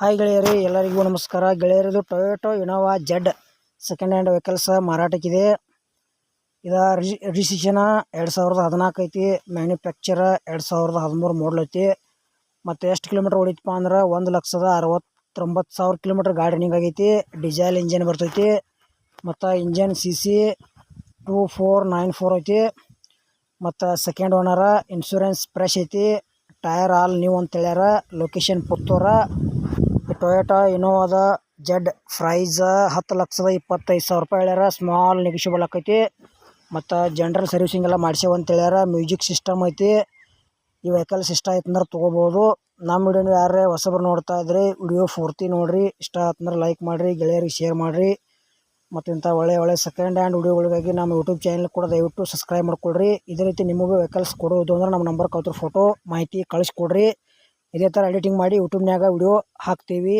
Hi ಗೆಳೆಯರಿ, ಎಲ್ಲರಿಗೂ ನಮಸ್ಕಾರ. ಗೆಳೆಯರದು Toyota Innova Z second hand vehicles ಮಾರಾಟಕ್ಕಿದೆ. ಇದ ರಿಜಿಸ್ಟ್ರೇಷನ್ ಎರಡು ಸಾವಿರದ ಹದಿನಾಲ್ಕು ಐತಿ ಮ್ಯಾನುಫ್ಯಾಕ್ಚರ್ ಎರಡು ಸಾವಿರದ ಹದಿಮೂರು ಮಾಡಲ್ ಐತಿ. ಮತ್ತು ಎಷ್ಟು ಕಿಲೋಮೀಟ್ರ್ ಹೊಡಿತಪ್ಪ ಅಂದ್ರೆ ಒಂದು ಲಕ್ಷದ ಅರವತ್ತೊಂಬತ್ತು ಸಾವಿರ ಕಿಲೋಮೀಟ್ರ್ ಗಾಡಿ ರನ್ನಿಂಗ್ ಆಗೈತಿ ಡೀಸೆಲ್ ಇಂಜಿನ್ ಬರ್ತೈತಿ, ಮತ್ತು engine C C two four nine four ಐತಿ, ಮತ್ತು ಸೆಕೆಂಡ್ ಓನರ ಇನ್ಶೂರೆನ್ಸ್ ಫ್ರೆಶ್ ಐತಿ ಟಯರ್ ಆಲ್ ನೀವು ಅಂತ ಹೇಳ್ಯಾರ ಲೊಕೇಶನ್ ಪುತ್ತೂರ. ಟೊಯೋಟಾ ಇನೋವಾದ ಜೆಡ್ ಪ್ರೈಸ್ ಹತ್ತು ಲಕ್ಷದ ಇಪ್ಪತ್ತೈದು ಸಾವಿರ ರೂಪಾಯಿ ಹೇಳ್ಯಾರ. ಸ್ಮಾಲ್ ನೆಗಿಷಿಬಲ್ ಆಕೈತಿ. ಮತ್ತು ಜನ್ರಲ್ ಸರ್ವಿಸಿಂಗ್ ಎಲ್ಲ ಮಾಡ್ಸೇವ ಅಂತ ಹೇಳ್ಯಾರ. ಮ್ಯೂಸಿಕ್ ಸಿಸ್ಟಮ್ ಐತಿ. ಈ ವೆಹಿಕಲ್ ಇಷ್ಟ ಐತಂದ್ರೆ ಅಂದ್ರೆ ತೊಗೋಬೋದು. ನಮ್ಮ ವಿಡಿಯೋನ ಯಾರೇ ಹೊಸಬ್ರು ನೋಡ್ತಾ ಇದ್ರಿ ವಿಡಿಯೋ ಪೂರ್ತಿ ನೋಡಿರಿ. ಇಷ್ಟ ಆಯ್ತಂದ್ರೆ ಲೈಕ್ ಮಾಡಿರಿ, ಗೆಳೆಯರಿಗೆ ಶೇರ್ ಮಾಡಿರಿ. ಮತ್ತು ಇಂಥ ಒಳ್ಳೆ ಒಳ್ಳೆ ಸೆಕೆಂಡ್ ಹ್ಯಾಂಡ್ ವಿಡಿಯೋಗಳಿಗಾಗಿ ನಮ್ಮ ಯೂಟ್ಯೂಬ್ ಚಾನಲ್ ಕೂಡ ದಯವಿಟ್ಟು ಸಬ್ಸ್ಕ್ರೈಬ್ ಮಾಡ್ಕೊಳ್ರಿ. ಇದೇ ರೀತಿ ನಿಮಗೂ ವೆಹಿಕಲ್ಸ್ ಕೊಡೋದು ಅಂದ್ರೆ ನಮ್ಮ ನಂಬರ್ ಕೌತ್ರ ಫೋಟೋ ಮಾಹಿತಿ ಕಳಿಸ್ಕೊಡ್ರಿ ಇದೇ ಥರ ಎಡಿಟಿಂಗ್ ಮಾಡಿ ಯೂಟ್ಯೂಬ್ನ್ಯಾಗ ವಿಡಿಯೋ ಹಾಕ್ತೀವಿ.